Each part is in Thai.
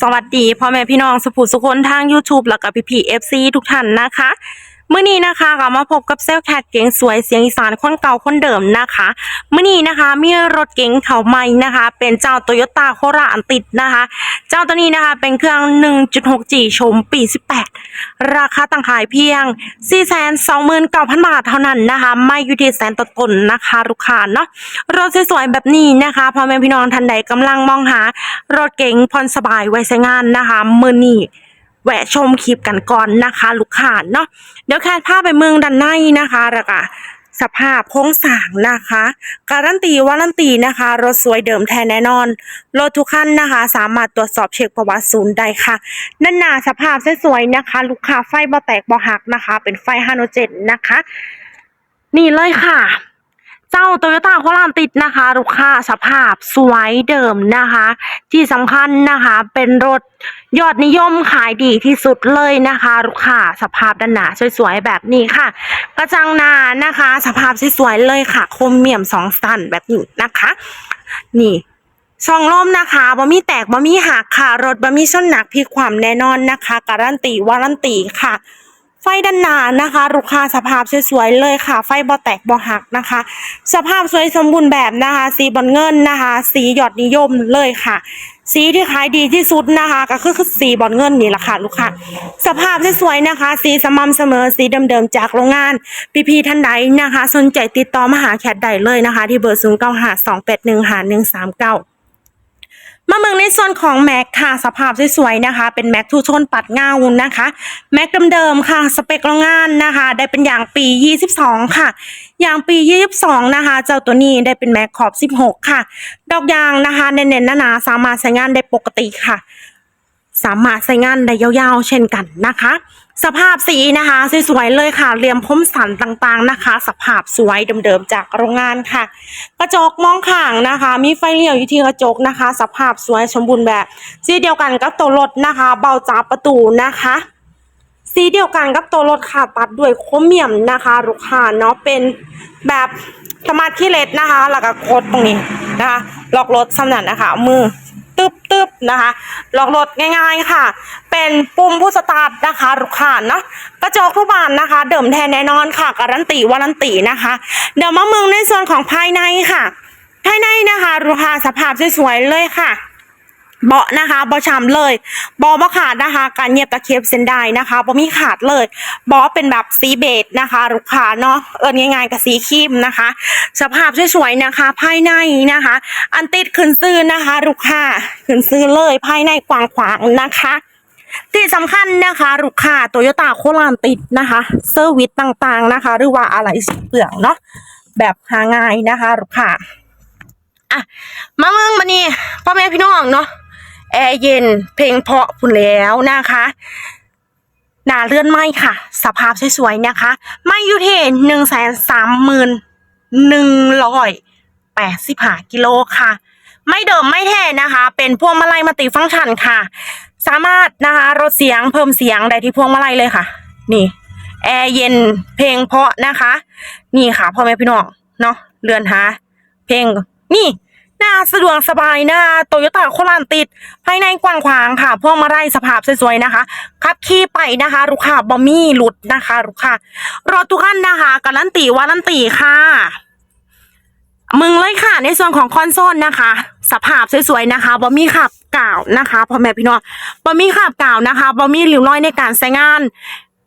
สวัสดีพ่อแม่พี่น้องสุภูสุคนทาง YouTube แล้วก็พี่พีเอฟซีทุกท่านนะคะ มื่อนี้นะคะก็มาพบกับเซลลแคทเก๋งสวยเสียงอีสานคนเก่าคนเดิมนะคะมื่อนี้นะคะมีรถเก๋งเขาใหม่นะคะ เป็นเจ้าโตโยต้าโคราอันติดนะคะ เจ้าตัวนี้นะคะเป็นเครื่อง 1.6G ชมปี 18 ราคาต่างขายเพียง 429,000 บาทเท่านั้นนะคะ ไม่อยู่ที่แสนต้นนะคะลูกค้าเนาะรถสวยๆแบบนี้นะคะพ่อแม่พี่น้องท่านใดกำลังมองหารถเก๋งผ่อนสบายไว้ใช้งานนะคะมื่อนี้ แวะชมคลิปกันก่อนนะคะ ลูกค้าเนาะเดี๋ยวแค่พาไปเมืองด้านในนะคะแล้วก็สภาพโครงสางนะคะ การันตีวารันตีนะคะ รถสวยเดิมแท้แน่นอน รถทุกคันนะคะ สามารถตรวจสอบเช็คประวัติศูนย์ได้ค่ะด้านหน้าสภาพสวยๆนะคะ ลูกค้าไฟบ่แตกบ่หักนะคะ เป็นไฟฮาโนเจนนะคะ นี่เลยค่ะ เจ้าโตโยต้าโคราชติดนะคะลูกค้าสภาพสวยเดิมนะคะ ที่สำคัญนะคะเป็นรถยอดนิยมขายดีที่สุดเลยนะคะลูกค้าสภาพด้านหน้าสวยๆแบบนี้ค่ะ กระจังหน้านะคะ สภาพสวยๆเลยค่ะ คมเมี่ยมสองสันแบบนี้นะคะ นี่ช่องลมนะคะบ่มีแตกบ่มีหักค่ะ รถบ่มีชนหนักพลิความแน่นอนนะคะ การันตีวารันตีค่ะ ไฟด้านหน้านะคะ ลูกค้าสภาพสวยๆเลยค่ะ ไฟบ่แตกบ่หักนะคะ สภาพสวยสมบูรณ์แบบนะคะ สีบอลเงินนะคะ สีหยอดนิยมเลยค่ะ สีที่ขายดีที่สุดนะคะ ก็คือคือสีบอลเงินนี่แหละค่ะลูกค้าสภาพสวยๆนะคะ สีสม่ำเสมอสีเดิมๆจากโรงงานพี่ๆท่านใดนะคะ สนใจติดต่อมาหาแคทได้เลยนะคะ ที่เบอร์0 9 5 2 8 1 5 1 3 9มเก้า มาเมืองในส่วนของแม็กค่ะสภาพสวยๆนะคะ เป็นแม็กทูชนปัดเงานะคะ แม็กเดิมๆค่ะ สเปคโรงงานนะคะ ได้เป็นอย่างปี 22 ค่ะ อย่างปี 22 นะคะ เจ้าตัวนี้ได้เป็นแม็กขอบ 16 ค่ะ ดอกยางนะคะเน้นๆหนาๆสามารถใช้งานได้ปกติค่ะ สามารถใช้งานได้ยาวๆ เช่นกันนะคะ สภาพสีนะคะสวยๆเลยค่ะเรียมพมสันต่างๆนะคะ สภาพสวยเดิมๆจากโรงงานค่ะ กระจกมองข้างนะคะ มีไฟเลี้ยวอยู่ที่กระจกนะคะ สภาพสวยสมบูรณ์แบบสีเดียวกันกับตัวรถนะคะ เบาจับประตูนะคะสีเดียวกันกับตัวรถค่ะตัดด้วยโครเมียมนะคะลูกค้าเนาะเป็นแบบสมาร์ทคีเลสนะคะ แล้วก็กดตรงนี้นะคะล็อกรถสำนักนะคะมือ ตึบตึบนะคะล็อกรถง่ายๆค่ะ เป็นปุ่มผู้สตาร์ทนะคะลูกค้าเนาะกระจกทุกบานนะคะ เดิมแทนแน่นอนค่ะการันตีวารันตีนะคะ เดี๋ยวมาเมืองในส่วนของภายในค่ะ ภายในนะคะลูกค้าสภาพสวยๆเลยค่ะ เบาะนะคะเบาช้ำเลยเบาะบ่ขาดนะคะ การเหยียบตะเข็บเส้นได้นะคะบ่มีขาดเลยเบาเป็นแบบสีเบจนะคะลูกค้าเนาะเอิญง่ายๆกับสีครีมนะคะ สภาพสวยๆนะคะ ภายในนะคะ อันติดขึ้นซื้อนะคะลูกค้าขึ้นซื้อเลยภายในกว้างขวางนะคะที่สำคัญนะคะลูกค้าโตโยต้าโคราชติดนะคะเซอร์วิสต่างๆนะคะ หรือว่าอะไรเปลืองเนาะแบบหาง่ายนะคะลูกค้าอะมาเมืองมานี่พ่อแม่พี่น้องเนาะ แอร์เย็น เพลงเพาะพุ่นแล้วนะคะหนาเลื่อนไม่ค่ะ สภาพสวยๆนะคะ ไม่อยู่ที่หนึ่งแสนสามหมื่นหนึ่งร้อยแปดสิบห้ากิโลค่ะ ไม่เดิมไม่แท้นะคะ เป็นพวงมาลัยมัลติฟังก์ชันค่ะ สามารถนะคะลดเสียงเพิ่มเสียงได้ที่พวงมาลัยเลยค่ะ นี่ แอร์เย็นเพลงเพาะนะคะ นี่ค่ะพ่อแม่พี่น้องเนาะเรือนหาเพลงนี่ น่าสะดวกสบายนะคะโตโยต้าโคราชติด ภายในกว้างขวางค่ะพวงมาลัยสภาพสวยๆนะคะขับขี่ไปนะคะลูกค้าบอมี่หลุดนะคะลูกค้ารถทุกคันนะคะการันตีวารันตีค่ะ มึงเลยค่ะ ในส่วนของคอนโซลนะคะ สภาพสวยๆนะคะบอมี่ขับกล่าวนะคะพ่อแม่พี่น้องบอมี่ขับกล่าวนะคะบอมี่ริ้วรอยในการใช้งาน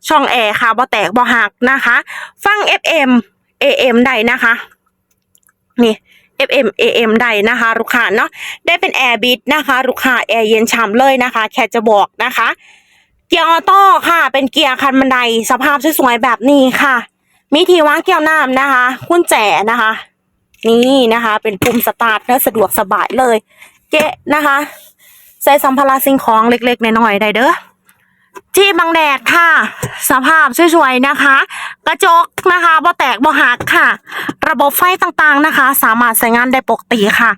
ช่องแอร์ค่ะบอแตกบอหักนะคะ ฟัง FM AM ได้นะคะ นี่ FM AM ได้นะคะ ลูกค้าเนาะได้เป็นแอร์บิดนะคะ ลูกค้าแอร์เย็นฉ่ำเลยนะคะ แค่จะบอกนะคะ เกียร์ออโต้ค่ะ เป็นเกียร์คันบันไดสภาพสวยๆแบบนี้ค่ะ มีที่วางเกียร์น้ำนะคะกุญแจนะคะ นี่นะคะ เป็นปุ่มสตาร์ทและสะดวกสบายเลย เกะนะคะ ใส่สัมภาระสิ่งของเล็กๆน้อยๆได้เด้อ ที่บังแดดค่ะ สภาพสวยๆนะคะ กระจกนะคะบ่แตกบ่หักค่ะ ระบบไฟต่างๆนะคะ สามารถใช้งานได้ปกติค่ะ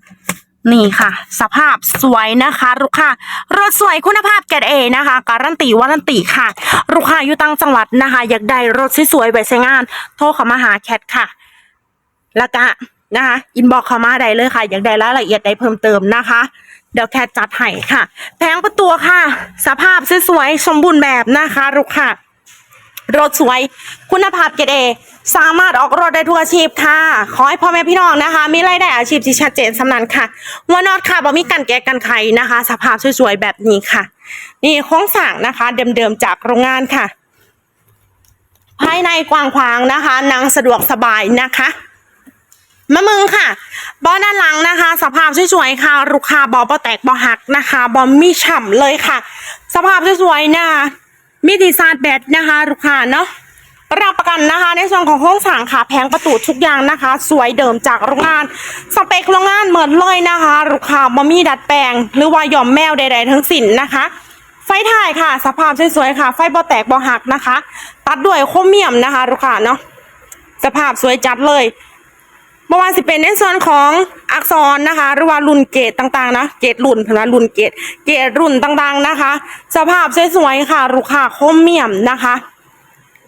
นี่ค่ะ สภาพสวยนะคะลูกค้ารถสวยคุณภาพแกรดเอนะคะ การันตีวารันตีค่ะลูกค้าอยู่ต่างจังหวัดนะคะ อยากได้รถสวยๆไปใช้งาน โทรเข้ามาหาแคทค่ะ แล้วก็นะคะอินบอกเข้ามาได้เลยค่ะ อยากได้รายละเอียดใดเพิ่มเติมนะคะ เดี๋ยวแคทจัดให้ค่ะ แผงประตูค่ะ สภาพสวยๆสมบูรณ์แบบนะคะลูกค่ะ รถสวย คุณภาพเกรดเอสามารถออกรถได้ทุกอาชีพค่ะ ขอให้พ่อแม่พี่น้องนะคะ มีรายได้อาชีพที่ชัดเจนสำนันค่ะว่านอดค่ะบ่มีกันแก้กันไขนะคะ สภาพสวยๆแบบนี้ค่ะ นี่โครงสร้างนะคะ เดิมๆจากโรงงานค่ะ ภายในกว้างขวางนะคะนั่งสะดวกสบายนะคะ มะมึงค่ะบอด้านหลังนะคะ สภาพสวยๆค่ะ ลูกค้าบอบอแตกบอหักนะคะบอมีฉ่ำเลยค่ะ สภาพสวยๆนะคะมีดีไซน์แบตนะคะลูกค้าเนาะรับประกันนะคะ ในส่วนของห้องสั่งค่ะแผงประตูทุกอย่างนะคะ สวยเดิมจากโรงงาน สเปคโรงงานเหมือนเลยนะคะลูกค้าบอมีดัดแปลง หรือว่ายอมแมวใดๆทั้งสิ้นนะคะ ไฟถ่ายค่ะ สภาพสวยๆค่ะ ไฟบอแตกบอหักนะคะ ตัดด้วยโครเมียมนะคะลูกค้าเนาะสภาพสวยจัดเลย มื่อวานสิเป็นในส่วนของอักษรนะคะ หรือว่ารุ่นเกรดต่างๆนะเกรดรุ่นเห็นไหมรุ่นเกรดเกรดรุ่นต่างๆนะคะ สภาพสวยๆค่ะลูกค้าครเมียมนะคะ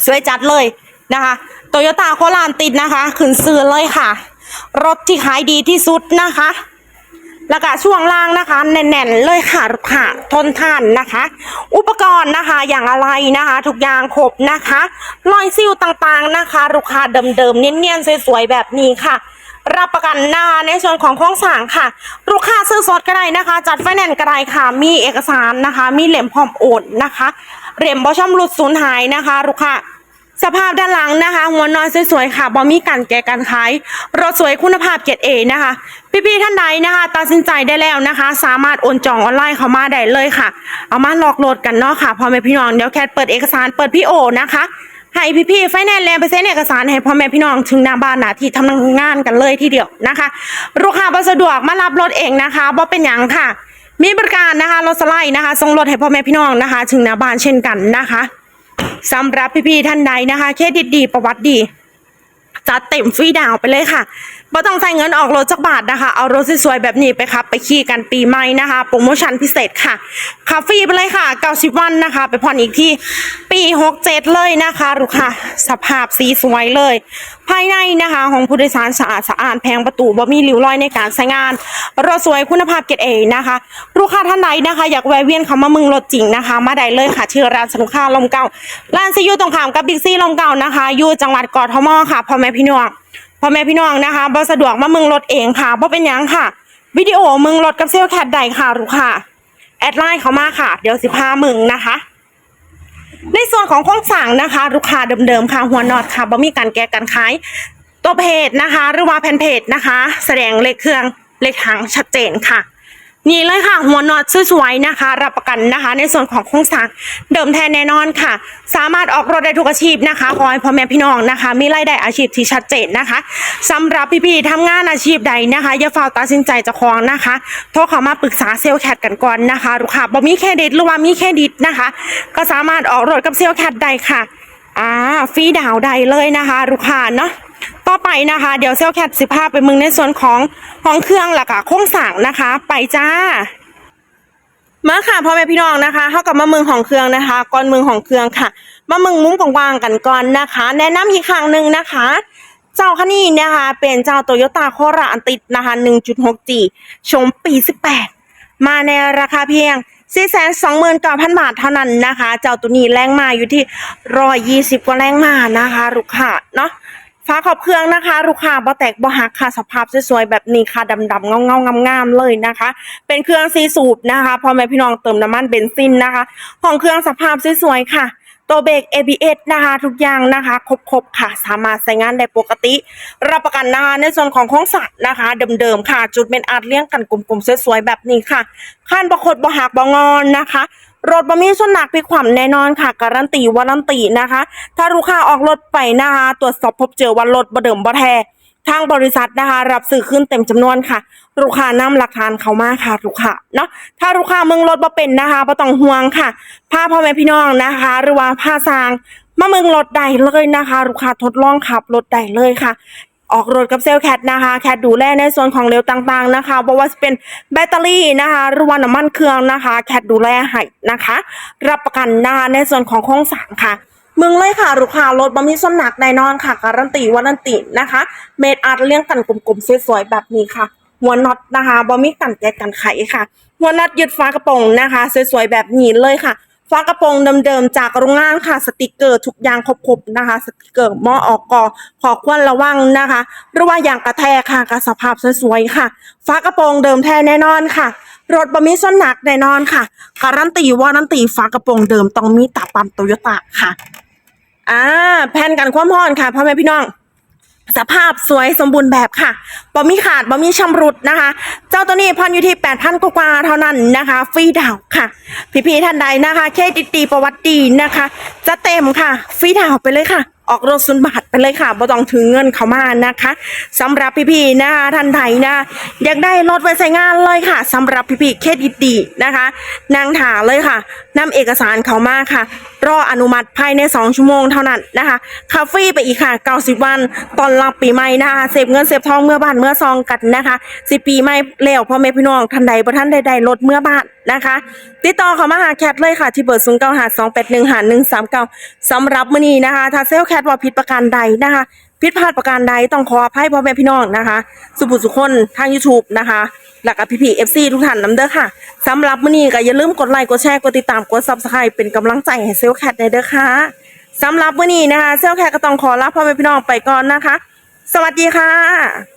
สวยจัดเลยนะคะโตโยต้าโครานติดนะคะขึ้นซื้อเลยค่ะ รถที่ขายดีที่สุดนะคะแล้วก็ช่วงล่างนะคะ แน่นๆเลยค่ะลูกค่ะทนทานนะคะ อุปกรณ์นะคะอย่างอะไรนะคะ ทุกอย่างครบนะคะรอยซิลต่างๆนะคะลูกค้าเดิมๆเนียนๆสวยๆแบบนี้ค่ะ รับประกันนะคะในส่วนของโครงสร้างค่ะ ลูกค้าซื้อสดก็ได้นะคะ จัดไฟแนนซ์ก็ได้ค่ะ มีเอกสารนะคะ มีเหล่มพร้อมโอนนะคะเหล่มบอช่อมหลุดสูญหายนะคะ ลูกค้าสภาพด้านหลังนะคะ หัวนอนสวยๆค่ะบอมีกันแก่กันขายรถสวยคุณภาพเกรดเอนะคะ พี่ๆท่านใดนะคะตัดสินใจได้แล้วนะคะ สามารถโอนจองออนไลน์เข้ามาได้เลยค่ะ เอามาหลอกโหลดกันเนาะค่ะพอแม่พี่น้องเดี๋ยวแคทเปิดเอกสารเปิดพี่โอนะคะ ให้พี่ๆไฟแนนซ์แลนด์ไปเซ็นเอกสารให้พ่อแม่พี่น้องถึงหน้าบ้านหน้าที่ทำงานกันเลยทีเดียวนะคะลูกค้าบ่สะดวกมารับรถเองนะคะบ่เป็นอย่างค่ะ มีบริการนะคะรถสไลด์นะคะส่งรถให้พ่อแม่พี่น้องนะคะ ถึงหน้าบ้านเช่นกันนะคะสำหรับพี่ๆท่านใดนะคะ เครดิตดีประวัติดี จัดเต็มฟรีดาวไปเลยค่ะไ่ต้องใช้เงินออกรถจักบาทนะคะ เอารถสวยๆแบบนี้ไปครับ ไปขี่กันปีใหม่นะคะ โปรโมชั่นพิเศษค่ะขับฟรีไปเลยค่ะ90วันนะคะ ไปผ่อนอีกที่ปี 67 เลยนะคะลูกค่ะ สภาพสีสวยเลย ภายในนะคะของผู้โดยสารสะอาดสะอาดแพงประตูบ่มีริ้วรอยในการใช้งาน รถสวยคุณภาพเกรดเอนะคะ ลูกค้าท่านใดนะคะ อยากแวะเวียนเข้ามามึงรถจริงนะคะ มาได้เลยค่ะที่ร้านสนุกค่าลมเก่าร้านซียูตรงข้ามกับบิ๊กซีลมเก่านะคะอยู่จังหวัดกทมค่ะพ่อแม่พี่น้องพ่อแม่พี่น้องนะคะบ่สะดวกมาเมึงรถเองค่ะบ่เป็นยังค่ะวิดีโอเมึงรถกับเซลแคทใดค่ะลูกค่ะแอดไลน์เขามาค่ะ เดี๋ยวสิพามึงนะคะ ในส่วนของโครงสร้างนะคะ ลูกค้าเดิมๆค่ะหัวน็อตค่ะบ่มีการแก้กันขายตัวเพจนะคะ หรือว่าแผ่นเพจนะคะ แสดงเลขเครื่องเลขถังชัดเจนค่ะ นี่เลยค่ะ หัวน็อตสวยๆนะคะ รับประกันนะคะ ในส่วนของโครงสร้างเดิมแทนแน่นอนค่ะ สามารถออกรถได้ทุกอาชีพนะคะขอให้พ่อแม่พี่น้องนะคะ มีรายได้อาชีพที่ชัดเจนนะคะสำหรับพี่ๆทำงานอาชีพใดนะคะอย่าฝ่าตัดสินใจจะคลองนะคะโทรเข้ามาปรึกษาเซลล์แคทกันก่อนนะคะลูกค้าบ่มีเครดิตหรือว่ามีเครดิตนะคะ ก็สามารถออกรถกับเซลล์แคทได้ค่ะอ่าฟรีดาวน์ได้เลยนะคะลูกค้าเนาะ ต่อไปนะคะ เดี๋ยวเซลแคทสิภาพไปมึงในส่วนของห้องเครื่องหลักอะโครงสร้างนะคะ ไปจ้ามาค่ะพ่อแม่พี่น้องนะคะเข้ากับมาเมืองของเครื่องนะคะก่อนเมืองของเครื่องค่ะ มาเมืองมุ้งกว้างกันก่อนนะคะ แนะนำอีกครั้งหนึ่งนะคะ เจ้าคันนี้นะคะ เป็นเจ้าโตโยต้าโคราอันติดนะคะ 1.6G ชมปี 18 มาในราคาเพียง 429,000 บาทเท่านั้นนะคะ เจ้าตัวนี้แรงมาอยู่ที่ 120 กว่าแรงมานะคะลูกค้าเนาะ ฟ้าขอบเครื่องนะคะ ลูกค้าบ่แตกบ่หักค่ะสภาพสวยๆแบบนี้ค่ะดำๆเงาๆงามๆเลยนะคะ เป็นเครื่องซีสูบนะคะพ่อแม่พี่น้องเติมน้ำมันเบนซินนะคะห้องเครื่องสภาพสวยๆค่ะตัวเบรก ABS นะคะ ทุกอย่างนะคะครบๆค่ะ สามารถใช้งานได้ปกติ รับประกันนะคะในส่วนของโครงสร้างนะคะ เดิมๆค่ะ จุดเป็นอาร์ตเลี้ยงกันกลมๆสวยๆแบบนี้ค่ะขั้นประคดบ่หักบ่งอนนะคะ รถบะมีส่วนหนักพิกความแน่นอนค่ะ การันตีวารันตีนะคะ ถ้าลูกค้าออกรถไปนะคะ ตรวจสอบพบเจอว่ารถบ่เดิมบ่แท้ทางบริษัทนะคะ รับซื้อขึ้นเต็มจำนวนค่ะ ลูกค้านำหลักฐานเขามาค่ะลูกค้าเนาะถ้าลูกค้ามึงรถบ่เป็นนะคะบ่ต้องห่วงค่ะพาพ่อแม่พี่น้องนะคะ หรือว่าพาสางมามึงรถใดเลยนะคะ ลูกค้าทดลองขับรถใดเลยค่ะ ออกรถกับเซลแคทนะคะ แคทดูแลในส่วนของเร็วต่างๆนะคะบ่ว่าจะเป็นแบตเตอรี่นะคะหรือว่าน้ำมันเครื่องนะคะ แคทดูแลให้นะคะ รับประกันนะคะในส่วนของโครงสร้างค่ะมึงเลยค่ะลูกค้ารถบะมีส้นหนักแน่นอนค่ะ การันตีวารันตีนะคะ เมดอาร์ตเลี้ยงกันกลมๆสวยๆแบบนี้ค่ะหัวน็อตนะคะบ่มีกันแกะกันไขค่ะ หัวน็อตยึดฝากระโปรงนะคะ สวยๆแบบนี้เลยค่ะ ฝากระโปรงเดิมๆจากโรงงานค่ะสติกเกอร์ทุกอย่างครบๆนะคะ สติกเกอร์มอออกกอขอควรระวังนะคะหรือว่าอย่างกระแทกค่ะกับสภาพสวยๆค่ะฝากระโปรงเดิมแท้แน่นอนค่ะ รถบะมีส้นหนักแน่นอนค่ะการันตีว่านันตีฝากระโปรงเดิมต้องมีตาปั๊มโตโยต้าค่ะอ่าแผ่นกันความร้อนค่ะพ่อแม่พี่น้อง สภาพสวยสมบูรณ์แบบค่ะบ่มีขาดบ่มีชำรุดนะคะ เจ้าตัวนี้พันอยู่ที่8,000กว่าเท่านั้นนะคะ ฟรีดาวค่ะ พี่ๆท่านใดนะคะ เคติตีประวัติดีนะคะ จะเต็มค่ะ ฟรีดาวไปเลยค่ะ ออกรถสุนบาทไปเลยค่ะบ่ต้องถึงเงินเขามานะคะสำหรับพี่ๆนะคะท่านใดนะอยากได้รถไว้ใช้งานเลยค่ะสำหรับพี่ๆเครดิตดีนะคะ นางถาเลยค่ะนำเอกสารเขามาค่ะ รออนุมัติภายใน 2 ชั่วโมงเท่านั้นนะคะคาฟรีไปอีกค่ะ 90 วันตอนรับปีใหม่นะคะเสพเงินเสพทองเมื่อบ้านเมื่อซองกันนะคะสิปีใหม่แล้วพ่อแม่พี่น้องท่านใดบ่ท่านใดๆลดเมื่อบ้าน นะคะ ติดต่อเขามาหาแคทเลยค่ะ ที่เบอร์0 9 5 2 8 1 5 1 3 9สองแปดหนึ่งหาหนึ่งสามเก้าสำหรับมื้อนี้นะคะ ถ้าเซลแคทว่าผิดประการใดนะคะผิดพลาดประการใดต้องขออภัยพ่อแม่พี่น้องนะคะ สุภุสุคนทาง YouTube นะคะแล้วก็พี่พีเอฟซีทุกท่านน้ำเด้อค่ะสำหรับมื้อนี้ก็อย่าลืมกดไลค์กดแชร์กดติดตามกด Subscribe เป็นกำลังใจให้เซลแคทได้เด้อค่ะสำหรับมื้อนี้นะคะ เซลแคทก็ต้องขอลาพ่อแม่พี่น้องไปก่อนนะคะ สวัสดีค่ะ